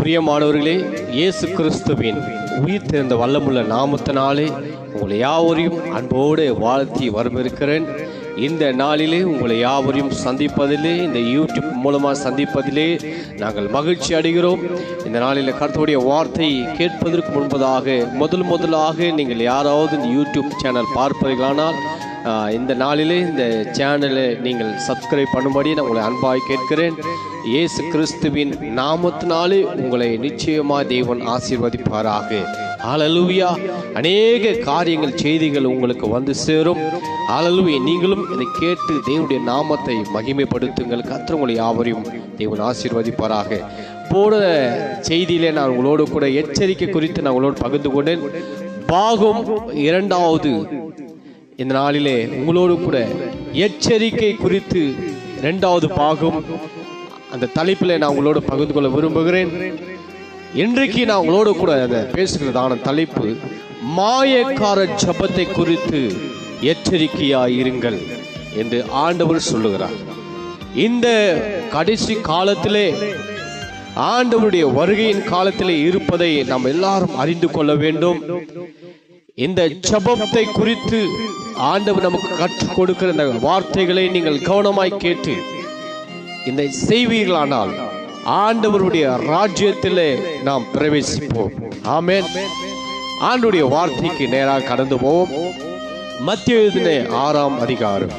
பிரியமானவர்களே இயேசு கிறிஸ்துவின் உயிர் திறந்த வல்லமுள்ள நாமத்தினாலே உங்களை யாவரையும் அன்போடு வாழ்த்தி வரவிருக்கிறேன் இந்த நாளிலே உங்களை யாவரையும் சந்திப்பதிலே இந்த யூடியூப் மூலமாக சந்திப்பதிலே நாங்கள் மகிழ்ச்சி அடைகிறோம். இந்த நாளில் கருத்துடைய வார்த்தை கேட்பதற்கு முன்பதாக முதல் முதலாக நீங்கள் யாராவது இந்த யூடியூப் சேனல் பார்ப்பீர்களானால் இந்த நாளிலே இந்த சேனலை நீங்கள் சப்ஸ்கிரைப் பண்ணும்படி நான் உங்களை அன்பாய் கேட்கிறேன். இயேசு கிறிஸ்துவின் நாமத்தினாலே உங்களை நிச்சயமாக தேவன் ஆசீர்வதிப்பாராக. அலலுவியா அநேக காரியங்கள் செய்திகள் உங்களுக்கு வந்து சேரும். ஹalleluya நீங்களும் இதை கேட்டு தேவனுடைய நாமத்தை மகிமைப்படுத்துங்கள். கர்த்தர் உங்களை யாவரையும் தேவன் ஆசீர்வதிப்பாராக. போன செய்தியிலே நான் உங்களோடு கூட எச்சரிக்கை குறித்து நான் உங்களோடு பகிர்ந்து கொண்டேன். பாகம் இரண்டாவது இந்த நாளிலே உங்களோடு கூட எச்சரிக்கை குறித்து இரண்டாவது பாகம் அந்த தலைப்பில் நான் உங்களோடு பகிர்ந்து கொள்ள விரும்புகிறேன். இன்றைக்கு நான் உங்களோடு கூட அதை பேசுகிறதான தலைப்பு மாயக்கார ஜபத்தை குறித்து எச்சரிக்கையாய் இருங்கள் என்று ஆண்டவர் சொல்லுகிறார். இந்த கடைசி காலத்திலே ஆண்டவருடைய வருகையின் காலத்திலே இருப்பதை நாம் எல்லாரும் அறிந்து கொள்ள வேண்டும். இந்த ஜபத்தை குறித்து ஆண்டவர் நமக்கு கற்றுக் கொடுக்கிற இந்த வார்த்தைகளை நீங்கள் கவனமாய் கேட்டு இந்த செய்வீர்களானால் ஆண்டவருடைய ராஜ்யத்திலே நாம் பிரவேசிப்போம். ஆமேன். ஆண்டுடைய வார்த்தைக்கு நேராக கடந்து போவோம். மத்திய எழுதின ஆறாம் அதிகாரம்.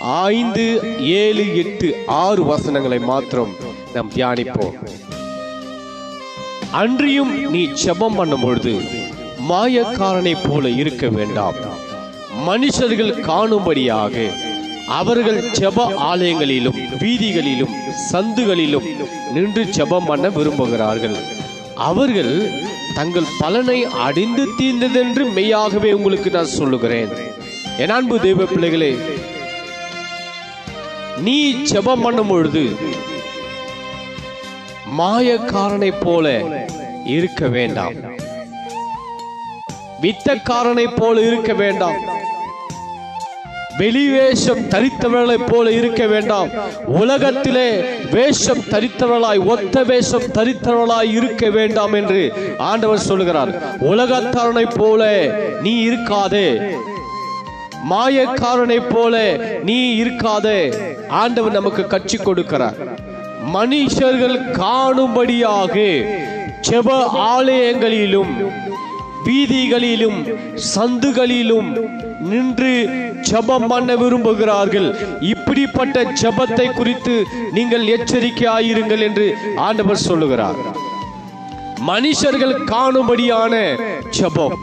ஐந்து ஏழு எட்டு ஆறு வசனங்களை மாத்திரம் நாம் தியானிப்போம். அன்றியும் நீ செபம் பண்ணும் பொழுது மாயக்காரனைப் போல இருக்க வேண்டாம். மனுஷர்கள் காணும்படியாக அவர்கள் செப ஆலயங்களிலும் வீதிகளிலும் சந்துகளிலும் நின்று ஜெபம் பண்ண விரும்புகிறார்கள். அவர்கள் தங்கள் பலனை அடைந்து தீர்ந்ததென்று மெய்யாகவே உங்களுக்கு நான் சொல்லுகிறேன். என் அன்பு தெய்வ பிள்ளைகளே நீ செபம் பண்ணும் பொழுது மாயக்காரனைப் போல இருக்க வேண்டாம். வித்தக்காரனை போல இருக்க வேண்டாம். வெளிவேஷம் தரித்தவர்களைப் போல இருக்க வேண்டாம். உலகத்திலே வேஷம் தரித்தவர்களாய் ஒத்த வேஷம் தரித்தவர்களாய் இருக்க வேண்டாம் என்று ஆண்டவர் சொல்லுகிறார். உலகத்தாரனைப் போல நீ இருக்காதே. மாயக்காரனைப் போல நீ இருக்காதே. ஆண்டவர் நமக்கு கட்சி கொடுக்கிறார். மனுஷர்கள் காணும்படியாக ஜெப ஆலயங்களிலும் வீதிகளிலும் சந்துகளிலும் நின்று ஜெபம் பண்ண விரும்புகிறார்கள். இப்படிப்பட்ட ஜெபத்தை குறித்து நீங்கள் எச்சரிக்கையாயிருங்கள் என்று ஆண்டவர் சொல்லுகிறார். மனுஷர்கள் காணும்படியான ஜெபம்.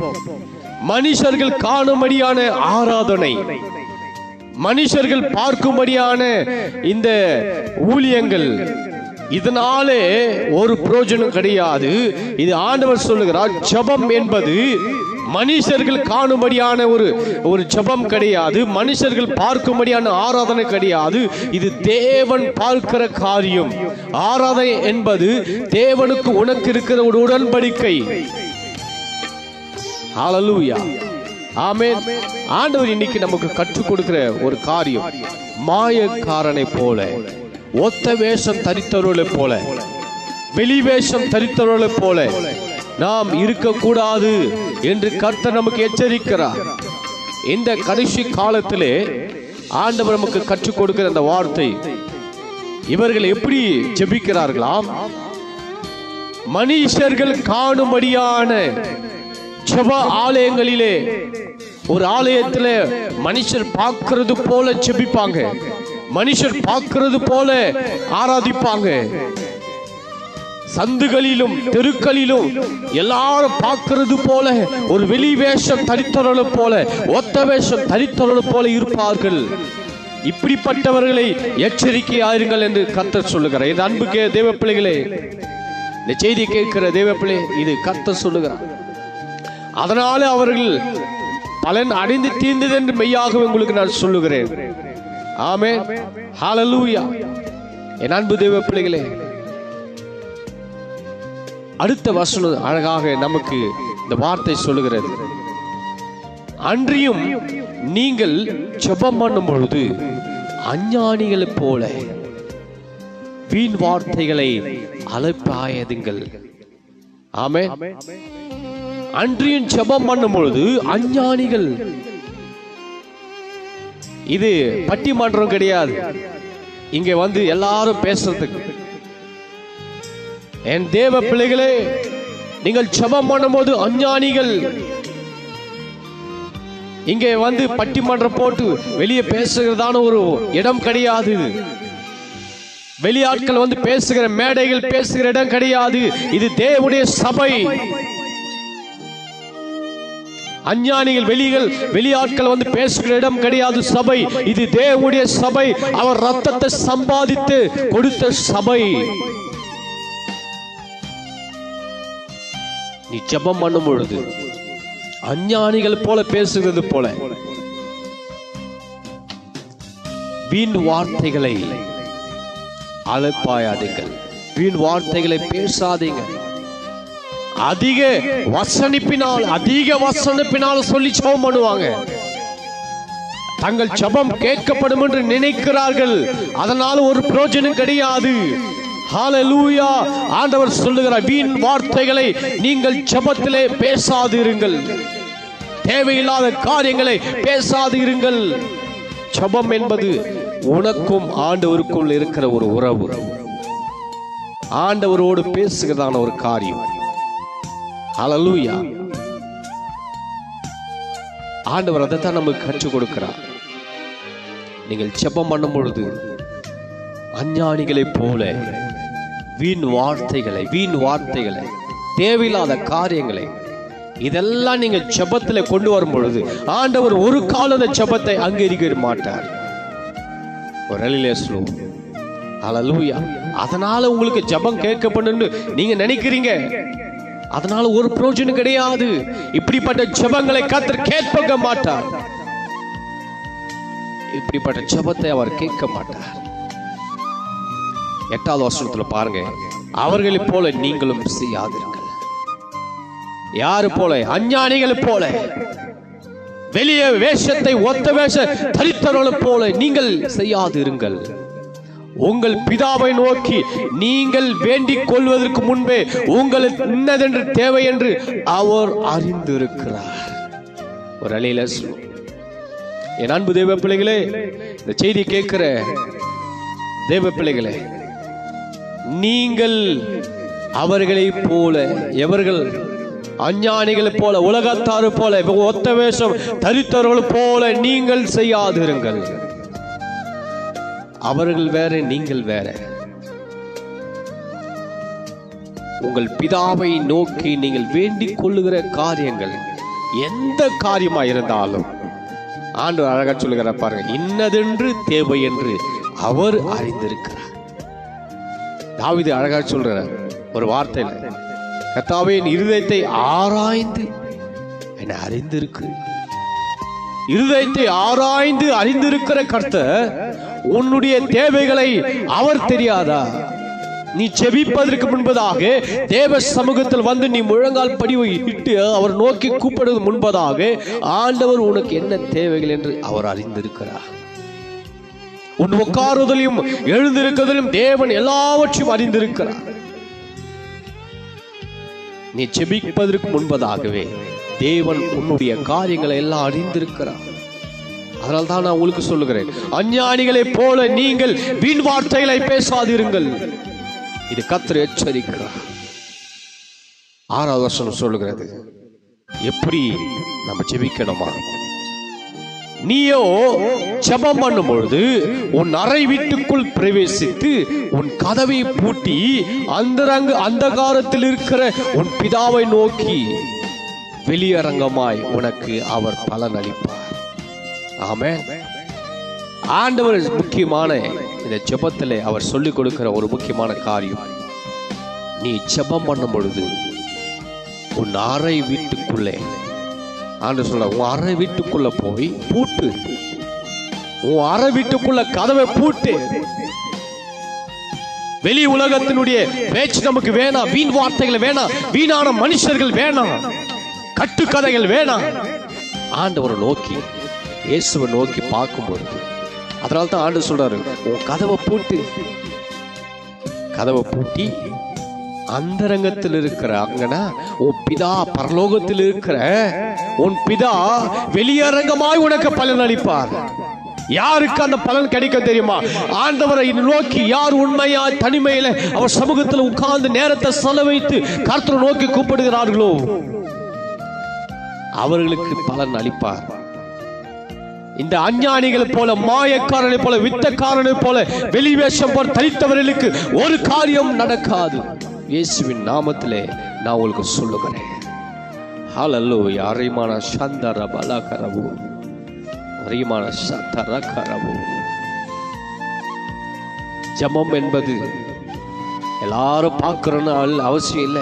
மனுஷர்கள் காணும்படியான ஆராதனை. மனுஷர்கள் பார்க்கும்படியான இந்த ஊழியங்கள். இதனாலே ஒரு பிரயோஜனம் கிடையாது. இது ஆண்டவர் சொல்லுகிறார் ஜெபம் என்பது மனுஷர்கள் காணும்படியான ஒரு ஒரு ஜெபம் கிடையாது. மனுஷர்கள் பார்க்கும்படியான ஆராதனை கிடையாது. இது தேவன் பார்க்கிற காரியம். ஆராதனை என்பது தேவனுக்கு உனக்கு இருக்கிற ஒரு உடன்படிக்கை. ஹalleluya ஆமென் ஆண்டவர் இன்னைக்கு நமக்கு கற்றுக் கொடுக்கிற ஒரு காரியம் மாயக்காரனை போல. ஒத்த வேஷம் தரித்தவர்களைப் போல வெளி வேஷம் தரித்தவர்களைப் போல நாம் இருக்கக்கூடாது என்று கர்த்தர் நமக்கு எச்சரிக்கிறார். இந்த கடைசி காலத்திலே ஆண்டவர் நமக்கு கற்றுக் கொடுக்கிற அந்த வார்த்தை இவர்கள் எப்படி ஜெபிக்கிறார்களாம்? மனுஷர்கள் காணும்படியான ஜெப ஆலயங்களிலே ஒரு ஆலயத்துல மனுஷர் பார்க்கிறது போல ஜெபிப்பாங்க. மனுஷர் பார்க்கிறது போல ஆராதிப்பாங்க. சந்துகளிலும் தெருக்களிலும் எல்லாரும் பார்க்கறது போல ஒரு வெளி வேஷம் தரித்தவர்களை போல ஒத்த வேஷம் தரித்தவர்களை போல இருப்பார்கள். இப்படிப்பட்டவர்களை எச்சரிக்கையாயிருங்கள் என்று கத்தர் சொல்லுகிறார். இது அன்புக்கே தேவ பிள்ளைகளே இந்த செய்தி கேட்கிற தேவ பிள்ளை இது கர்த்தர் சொல்லுகிறார். அதனால அவர்கள் பலன் அடைந்து தீர்ந்தது என்று மெய்யாக உங்களுக்கு நான் சொல்லுகிறேன். ஆமே ஹalleluya. என் அன்பு தேவ பிள்ளைகளே அடுத்த வசனம் அழகாக நமக்கு இந்த வார்த்தை சொல்லுகிறது. அன்றியும் நீங்கள் ஜெபம் பண்ணும் பொழுது அஞ்ஞானிகளைப் போல வீண் வார்த்தைகளை அலப்பாயதுங்கள். ஆமே அன்றியும் ஜெபம் பண்ணும் பொழுது அஞ்ஞானிகள் இது பட்டிமன்றம் கிடையாது. இங்க வந்து எல்லாரும் பேசுறதுக்கு. என் தேவ பிள்ளைகளே நீங்கள் செபம் பண்ணும்போது அஞ்ஞானிகள். இங்கே வந்து பட்டிமன்றம் போட்டு வெளியே பேசுகிறதான ஒரு இடம் கிடையாது. வெளியாட்கள் வந்து பேசுகிற மேடைகள் பேசுகிற இடம் கிடையாது. இது தேவனுடைய சபை. அஞ்ஞானிகள் வெளிகள் வெளியாட்கள் வந்து பேசுகிற இடம் கிடையாது சபை. இது தேவனுடைய சபை. அவர் ரத்தத்தை சம்பாதித்து கொடுத்த சபை. நீ ஜபம் பண்ணும் பொழுது அஞ்ஞானிகள் போல பேசுகிறது போல வீண் வார்த்தைகளை அழைப்பாயாதீங்கள் வீண் வார்த்தைகளை பேசாதீங்க. அதிக வசனிப்பினால் அதிக வசனிப்பினால் சொல்லி சபம் பண்ணுவாங்க. தங்கள் ஜெபம் கேட்கப்படும் என்று நினைக்கிறார்கள். அதனால் ஒரு பிரயோஜனம் கிடையாது. ஹalleluya. ஆண்டவர் சொல்லுகிறார் வீண் வார்த்தைகளை நீங்கள் ஜெபத்திலே பேசாதிருங்கள். தேவையில்லாத காரியங்களை பேசாதிருங்கள். ஜெபம் என்பது உனக்கும் ஆண்டவருக்குள் இருக்கிற ஒரு உறவு. ஆண்டவரோடு பேசுகிறதான ஒரு காரியம். அலலூயா ஆண்டவர் அதை தான் நமக்கு கற்றுக் கொடுக்கிறார். நீங்கள் ஜெபம் பண்ணும் பொழுது அஞ்ஞானிகளைப் போல வீண் வார்த்தைகளை வீண் வார்த்தைகளை தேவையில்லாத காரியங்களை இதெல்லாம் நீங்க ஜெபத்துல கொண்டு வரும் பொழுது ஆண்டவர் ஒரு காலத செபத்தை ஜெபத்தை அங்கீகரிக்க மாட்டார். ஒரு அழிலே சொல்லுவோம். அதனால உங்களுக்கு ஜெபம் கேட்கப்படும்னு நீங்க நினைக்கிறீங்க. அதனால ஒரு பிரயோஜனம் கிடையாது. இப்படிப்பட்ட ஜெபங்களை கத்தர் கேட்பங்க மாட்டார். இப்படிப்பட்ட ஜெபத்தை அவர் கேட்க மாட்டார். எட்டாவது வருஷத்துல பாருங்க. அவர்களை போல நீங்களும் செய்யாதீர்கள். யாரு போல? அஞ்ஞானிகளை போல. வெளியே வேஷத்தை ஒத்த வேஷ தரித்தவர்கள் போல நீங்கள் செய்யாதிருங்கள். உங்கள் பிதாவை நோக்கி நீங்கள் வேண்டிக் கொள்வதற்கு முன்பே உங்களுக்கு இன்னதென்று தேவை என்று அவர் அறிந்திருக்கிறார். ஒரு அலையில என் அன்பு தேவ பிள்ளைகளே இந்த செய்தி கேட்கிற தேவ பிள்ளைகளே நீங்கள் அவர்களைப் போல எவர்கள் அஞ்ஞானிகளை போல உலகத்தாறு போல ஒத்த வேஷம் தரித்தவர்கள் போல நீங்கள் செய்யாதிருங்கள். அவர்கள் வேற நீங்கள் வேற. உங்கள் பிதாவை நோக்கி நீங்கள் வேண்டிக் கொள்ளுகிற காரியங்கள் எந்த காரியமா இருந்தாலும் ஆண்டு அழகா சொல்லுகிற பாருங்க இன்னதென்று தேவை என்று அவர் அறிந்திருக்கிறார். தாவிது அழகா சொல்றார் ஒரு வார்த்தை கர்த்தாவே இருதயத்தை ஆராய்ந்து என அறிந்திருக்கு. இருதயத்தை ஆராய்ந்து அறிந்திருக்கிற கர்த்தர் உன்னுடைய தேவைகளை அவர் தெரியாதா? நீ செபிப்பதற்கு முன்பதாக தேவ சமூகத்தில் வந்து நீ முழங்கால் படிவை இட்டு அவர் நோக்கி கூப்பிடுவது முன்பதாக ஆண்டவர் உனக்கு என்ன தேவைகள் என்று அவர் அறிந்திருக்கிறார். உன் உட்காருதலையும் எழுந்திருக்கதிலும் தேவன் எல்லாவற்றையும் அறிந்திருக்கிறார். நீ செபிப்பதற்கு முன்பதாகவே தேவன் உன்னுடைய காரியங்களை எல்லாம் அறிந்திருக்கிறார். அதனால் தான் நான் உங்களுக்கு சொல்லுகிறேன். அஞ்ஞானிகளைப் போல நீங்கள் வீண் வார்த்தைகளை பேசாதிருங்கள். இது கத்திர எச்சரிக்கிறார். ஆறாவது வருஷம் சொல்லுகிறது. எப்படி நம்ம ஜெபிக்கணுமா? நீயோ ஜெபம் பண்ணும் பொழுது உன் அறை வீட்டுக்குள் பிரவேசித்து உன் கதவை பூட்டி அந்தரங்க அந்தகாரத்தில் இருக்கிற உன் பிதாவை நோக்கி வெளியரங்கமாய் உனக்கு அவர் பலன் அளிப்பார் ஆமென். ஆண்டவர் முக்கியமான இந்த ஜெபத்திலே அவர் சொல்லிக் கொடுக்கிற ஒரு முக்கியமான காரியம். நீ ஜெபம் பண்ணும் பொழுது உன் அறை வீட்டுக்குள்ளே ஆண்டு சொல்ல உன் அறை வீட்டுக்குள்ள போய் பூட்டு. உன் அறை வீட்டுக்குள்ள கதவை பூட்டு. வெளி உலகத்தினுடைய பேச்சு நமக்கு வேணாம். வீண் வார்த்தைகள் வேணாம். வீணான மனுஷர்கள் வேணாம். கட்டுக்கதைகள் வேணாம். ஆண்டவரை நோக்கி இயேசுவை நோக்கி பார்க்கும்போது அதனால தான் ஆண்டு சொல்றாரு உன் கதவை பூட்டு. கதவை பூட்டி அந்தரங்கத்தில் இருக்கிற அங்கனா உன் பிதா பரலோகத்தில் இருக்கிற உன் பிதா வெளியரங்கமாய் உனக்கு பலன் அளிப்பார். யாருக்கு அந்த பலன் கிடைக்க தெரியுமா? ஆண்டவரை நோக்கி யார் உண்மையா தனிமையில அவர் சமூகத்தில் உட்கார்ந்து நேரத்தை செலவைத்து கர்த்தரை நோக்கி கூப்பிடுகிறார்களோ? அவர்களுக்கு பலன் அளிப்பார். இந்த அஞ்ஞானிகள் போல மாயக்காரனை போல வித்தக்காரனை போல வெளிவேஷம் போல தனித்தவர்களுக்கு ஒரு காரியம் நடக்காது. இயேசுவின் நாமத்திலே நான் உங்களுக்கு சொல்லுகிறேன். ஹலல்லோ யாரைமான சந்தர பலகரவு. அரிமான சந்தர கரவு ஜமம் என்பது எல்லாரும் பார்க்கறோன்னு அல்- அவசியம் இல்லை.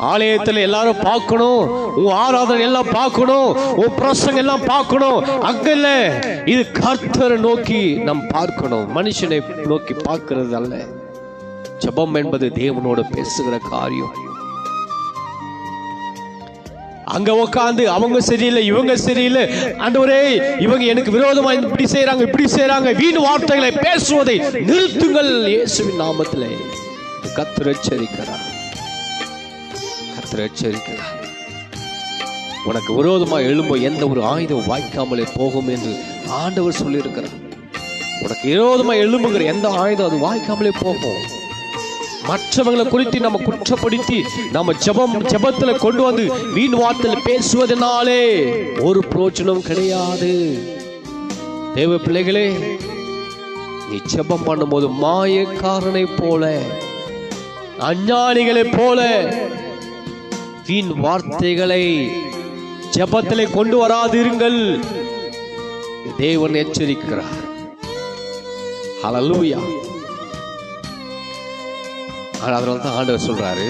ஆலயத்துல எல்லாரும் பார்க்கணும். உன் ஆராதனை எல்லாம் பார்க்கணும். உன் பிரசங்க எல்லாம் பார்க்கணும். அங்க இல்ல இது கர்த்தரை நோக்கி நாம் பார்க்கணும். மனுஷனை நோக்கி பார்க்கிறது அல்ல. ஜபம் என்பது தேவனோட பேசுகிற காரியம். அங்க உட்காந்து அவங்க சரியில்லை இவங்க சரியில்லை. ஆண்டவரே இவங்க எனக்கு விரோதமா இப்படி செய்யறாங்க இப்படி செய்றாங்க. வீண் வார்த்தைகளை பேசுவதை நிறுத்துங்கள் இயேசுவின் நாமத்தில். கத்திர எச்சரிக்கிறார். கர்த்தர் எச்சரிக்கிறார். உனக்கு விரோதமா எழும்போ எந்த ஒரு ஆயுதம் வாய்க்காமலே போகும் என்று ஆண்டவர் சொல்லியிருக்கிறார். உனக்கு விரோதமா எழும்புங்கிற எந்த ஆயுதம் அது வாய்க்காமலே போகும். மற்றவங்களை குறித்து நம்ம குற்றப்படுத்தி நம்ம ஜெபம் ஜெபத்துல கொண்டு வந்து வீண் வார்த்தையில் பேசுவதனாலே ஒரு பிரோஜனம் கிடையாது. தேவ பிள்ளைகளே நீ ஜெபம் பண்ணும்போது மாயக்காரனை போல அஞ்ஞானிகளை போல வீண் வார்த்தைகளை ஜெபத்திலே கொண்டு வராதிருங்கள். தேவன் எச்சரிக்கிறார். ஹalleluya அதனால தான் ஆண்டவர் சொல்றாரு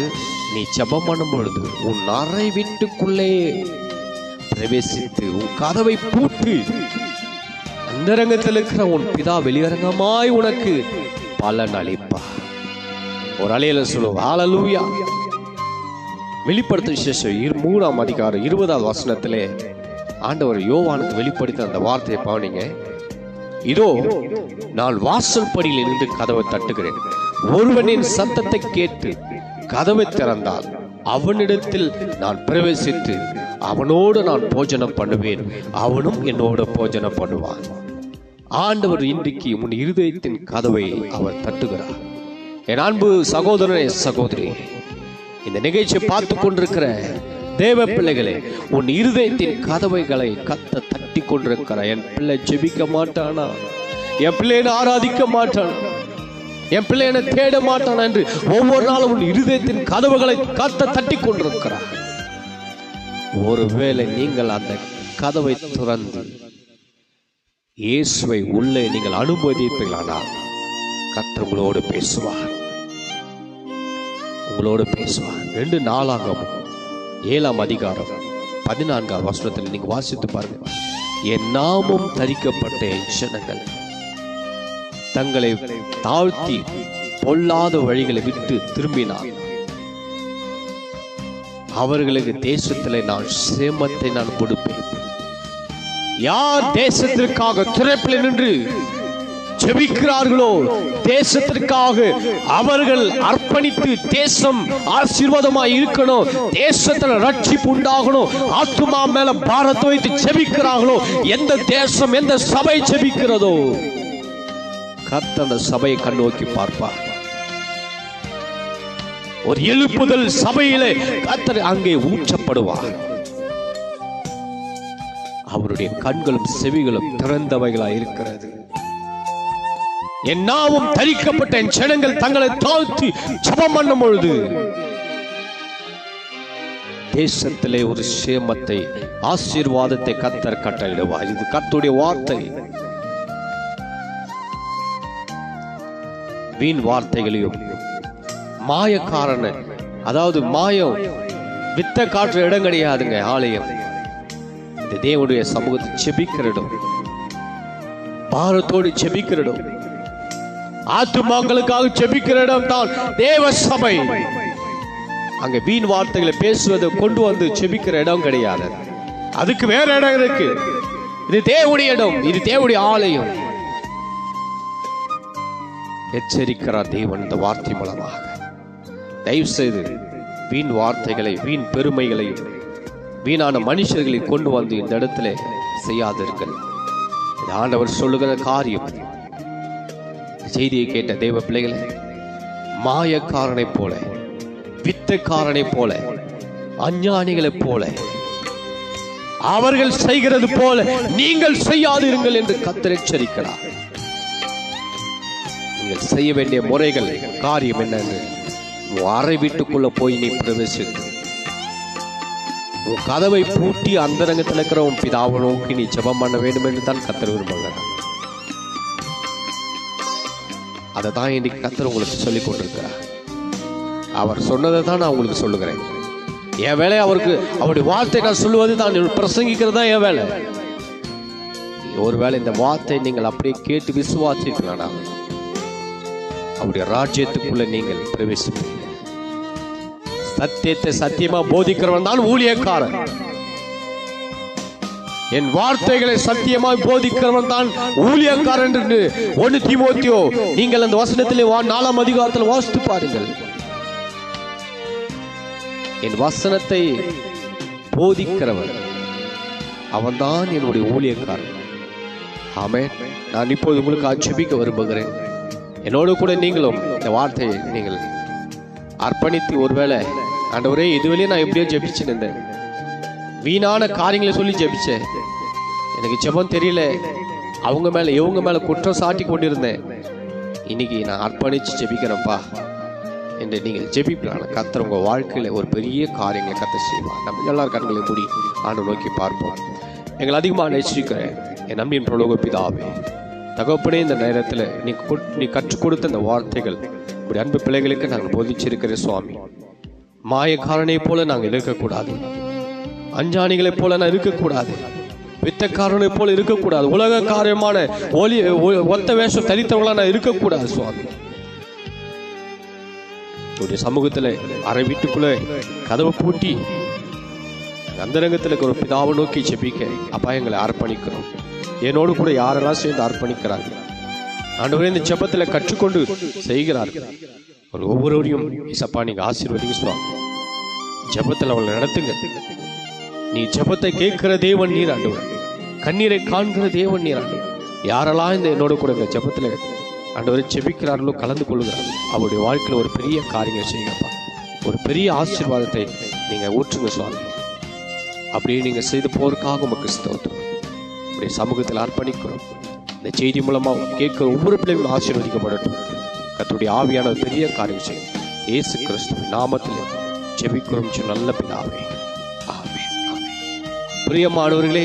நீ ஜெபம் பண்ணும் பொழுது உன் அறை வீட்டுக்குள்ளே பிரவேசித்து உன் கதவை பூட்டு அந்தரங்கத்தில் இருக்கிற உன் பிதா வெளியரங்கமாய் உனக்கு பலன் அளிப்பார். ஒரு அலையில சொல்லுவா ஹalleluya வெளிப்படுத்த விசேஷம் இரு மூணாம் அதிகாரம் இருபதாவது வசனத்திலே ஆண்டவர் யோவானுக்கு வெளிப்படுத்த அந்த வார்த்தையை பாவனிங்க இதோ நான் வாசல் படியில் இருந்து கதவை தட்டுகிறேன். ஒருவனின் சத்தத்தை கேட்டு கதவை திறந்தால் அவனிடத்தில் நான் பிரவேசித்து அவனோடு நான் போஜனம் பண்ணுவேன். அவனும் என்னோட போஜனம் பண்ணுவான். ஆண்டவர் இன்றைக்கு உன் இருதயத்தின் கதவை அவர் தட்டுகிறார். என் அன்பு சகோதரனே சகோதரி இந்த நிகழ்ச்சியை பார்த்து கொண்டிருக்கிற தேவ பிள்ளைகளே உன் இருதயத்தின் கதவைகளை கத்த தட்டி கொண்டிருக்கிற என் பிள்ளை ஜெபிக்க மாட்டானா? என் பிள்ளையை ஆராதிக்க மாட்டானா? என் பிள்ளையை தேட மாட்டான் என்று ஒவ்வொரு நாளும் உன் இருதயத்தின் கதவுகளை கத்த தட்டி கொண்டிருக்கிறார். ஒருவேளை நீங்கள் அந்த கதவை திறந்து இயேசுவை உள்ளே நீங்கள் அனுமதிப்பீர்களானால் கர்த்தர் உங்களோடு பேசுவார். உங்களோடு பேசுவார். ரெண்டு நாளாகவும் ஏழாம் அதிகாரம் பதினான்காம் வசனத்தில் நீங்க வாசித்து பாருங்க. என் நாமும் தரிக்கப்பட்ட என் ஜனங்கள். தங்களை தாழ்த்தி பொல்லாத வழிகளை விட்டு திரும்பினார். அவர்களுக்கு தேசத்தில் நான் சேமத்தை நான் கொடுப்பேன். யார் தேசத்திற்காக திறப்பில் நின்று ஜெபிக்கிறார்களோ? தேசத்திற்காக அவர்கள் அர்ப்பணித்து தேசம் ஆசீர்வாதமாய் இருக்கணும். தேசத்தில் ரட்சிப்பு உண்டாகணும். ஆத்மா மேல பாரத்தை வைத்து ஜெபிக்கிறார்களோ? எந்த தேசம் எந்த சபை ஜெபிக்கிறதோ? கர்த்தர் அந்த சபையை கண்ணோக்கி பார்ப்பார். ஒரு எழுப்புதல் சபையிலே கர்த்தர் அங்கே ஊற்றப்படுவார். அவருடைய கண்களும் செவிகளும் திறந்தவைகளாக இருக்கிறது. என் நாவும் தரிக்கப்பட்ட என் ஜனங்கள் தங்களை தாழ்த்தி ஜெபம் பண்ணும் பொழுது தேசத்திலே ஒரு சேமத்தை ஆசீர்வாதத்தை கத்தர் கட்டளிடுவார் இது கத்துடைய வார்த்தை. வீண் வார்த்தைகளையும் மாயக்காரன அதாவது மாயம் வித்த காற்று இடம் கிடையாதுங்க ஆலயம். இந்த தேவனுடைய சமூகத்தை செபிக்கிற இடம் பாரத்தோடு செபிக்கிற இடம். ஆத்துமாக்களுக்காக செபிக்கிற இடம் தான் தேவ சபை. அங்க வீண் வார்த்தைகளை பேசுவதை கொண்டு வந்து செபிக்கிற இடம் கிடையாது. அதுக்கு வேற இடம் இருக்கு. இது தேவடைய இடம் இது தேவடைய ஆலயம். எச்சரிக்கிறார் தேவன் இந்த வார்த்தை மூலமாக. தயவு செய்து வீண் வார்த்தைகளை வீண் பெருமைகளை வீணான மனுஷர்களை கொண்டு வந்து இந்த இடத்துல செய்யாதீர்கள் ஆண்டவர் சொல்லுகிற காரியம். செய்தியை கேட்ட தேவ பிள்ளைகளை மாயக்காரனைப் போல வித்தக்காரனைப் போல அஞ்ஞானிகளைப் போல அவர்கள் செய்கிறது போல நீங்கள் செய்யாதிருங்கள் என்று கத்தர் எச்சரிக்கிறார். நீங்கள் செய்ய வேண்டிய முறைகள் காரியம் என்னன்னு அறை வீட்டுக்குள்ள போய் நீ பிரவேசித்து உன் கதவை பூட்டி அந்தரங்கத்தில் இருக்கிற உன் பிதாவை நோக்கி நீ ஜெபம் பண்ண வேண்டும் என்று தான் கத்தர் விரும்புகிறார். அதை தான் இன்னைக்கு கத்தர் உங்களுக்கு சொல்லி கொண்டிருக்கிறார் அவர் சொன்னதை தான் நான் உங்களுக்கு சொல்லுகிறேன். என் வேலை அவருக்கு அவருடைய வார்த்தை நான் சொல்லுவது தான் பிரசங்கிக்கிறது தான் என் வேலை. ஒருவேளை இந்த வார்த்தை நீங்கள் அப்படியே கேட்டு விசுவாசிக்கலாம்னா அவருடைய ராஜ்யத்துக்குள்ள நீங்கள் பிரவேசிப்பீங்க. சத்தியத்தை சத்தியமா போதிக்கிறவன் தான் ஊழியக்காரன். என் வார்த்தைகளை சத்தியமாய் போதிக்கிறவன் தான் ஊழியக்காரன் என்று ஒன்னு தீமோத்தியோ நீங்கள் அந்த வசனத்திலே வா நாலாம் அதிகாரத்தில் வாசித்து பாருங்கள். என் வசனத்தை போதிக்கிறவன் அவன்தான் என்னுடைய ஊழியக்காரன். ஆமே நான் இப்போது உங்களுக்கு ஆட்சேபிக்க விரும்புகிறேன். என்னோடு கூட நீங்களும் இந்த வார்த்தையை நீங்கள் அர்ப்பணித்து ஒருவேளை ஆண்டவரே இதுவரையும் நான் எப்படியோ ஜெபிச்சு நின்றேன் வீணான காரியங்களை சொல்லி ஜெபிச்சேன். எனக்கு ஜெபம் தெரியல. அவங்க மேல இவங்க மேல குற்றம் சாட்டி கொண்டிருந்தேன். இன்னைக்கு நான் அர்ப்பணிச்சு ஜெபிக்கிறேன்ப்பா என்று நீங்கள் ஜெபிக்கலாம் கத்தர் உங்க வாழ்க்கையில ஒரு பெரிய காரியங்களை கத்த செய்வார். நம்ம எல்லா கண்களை கூடி ஆண்டு நோக்கி பார்ப்போம். எங்களை அதிகமாக நேசிக்கிறேன் என் நம்பியின் பிரலோக பிதாவே தகப்பனே இந்த நேரத்தில் நீ நீ கற்றுக் கொடுத்த இந்த வார்த்தைகள் இப்படி அன்பு பிள்ளைகளுக்கு நாங்கள் போதிச்சிருக்கிற சுவாமி. மாயக்காரனை போல நாங்கள் இருக்கக்கூடாது. அஞ்சாணிகளைப் போல நான் இருக்கக்கூடாது. வித்தக்காரனை போல இருக்கக்கூடாது. உலக காரியமான ஒலி ஒ- ஒத்த வேஷம் தரித்தவங்களா நான் இருக்கக்கூடாது சுவாமி. உடைய சமூகத்துல அரை வீட்டுக்குள்ள கதவை பூட்டி அந்தரங்கத்தில் இருக்கிற ஒரு பிதாவை நோக்கி செபிக்க அப்பா எங்களை அர்ப்பணிக்கிறோம். என்னோடு கூட யாரெல்லாம் சேர்ந்து அர்ப்பணிக்கிறாங்க ஆண்டவரே இந்த ஜெபத்தில் கற்றுக்கொண்டு செய்கிறார்கள். ஒரு ஒவ்வொருவரையும் இசப்பா நீங்க ஆசீர்வதிங்க சுவாமி. ஜெபத்தில் அவங்களை நடத்துங்க. நீ ஜெபத்தை கேட்கிற தேவன் நீர் ஆண்டவர். கண்ணீரை காண்கிற தேவன் நீர் ஆண்டவர். யாரெல்லாம் இந்த என்னோட கூட இந்த ஜபத்தில் ஆண்டவர் செபிக்கிறார்களோ கலந்து கொள்கிறார்கள் அவருடைய வாழ்க்கையில் ஒரு பெரிய காரியங்கள் செய்யுங்கப்பா. ஒரு பெரிய ஆசீர்வாதத்தை நீங்க ஊற்றுங்க சுவாமி. அப்படியே நீங்க செய்து போருக்காக உமக்கு ஸ்தோத்திரம். அப்படி சமூகத்தில் அர்ப்பணிக்கிறோம். இந்த செய்தி மூலமாக கேட்கிற ஒவ்வொரு பிள்ளைகளும் ஆசீர்வதிக்கப்படட்டும். கத்துடைய ஆவியான ஒரு பெரிய காரியம் செய்யும். ஏசு கிறிஸ்துவின் நாமத்தில் செபிக்கிறோம் நல்ல பிதாவே பிரியமானவர்களே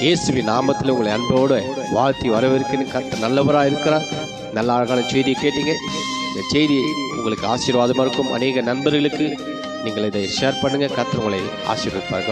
இயேசுவின் நாமத்தில் உங்களை அன்போடு வாழ்த்தி வரவேற்கணும் கத்த நல்லவராக இருக்கிறார். நல்ல அழகான செய்தியை கேட்டீங்க. இந்த செய்தி உங்களுக்கு ஆசீர்வாதமாக இருக்கும். அநேக நண்பர்களுக்கு நீங்கள் இதை ஷேர் பண்ணுங்க. கர்த்தர் உங்களை ஆசீர்வதிப்பார்.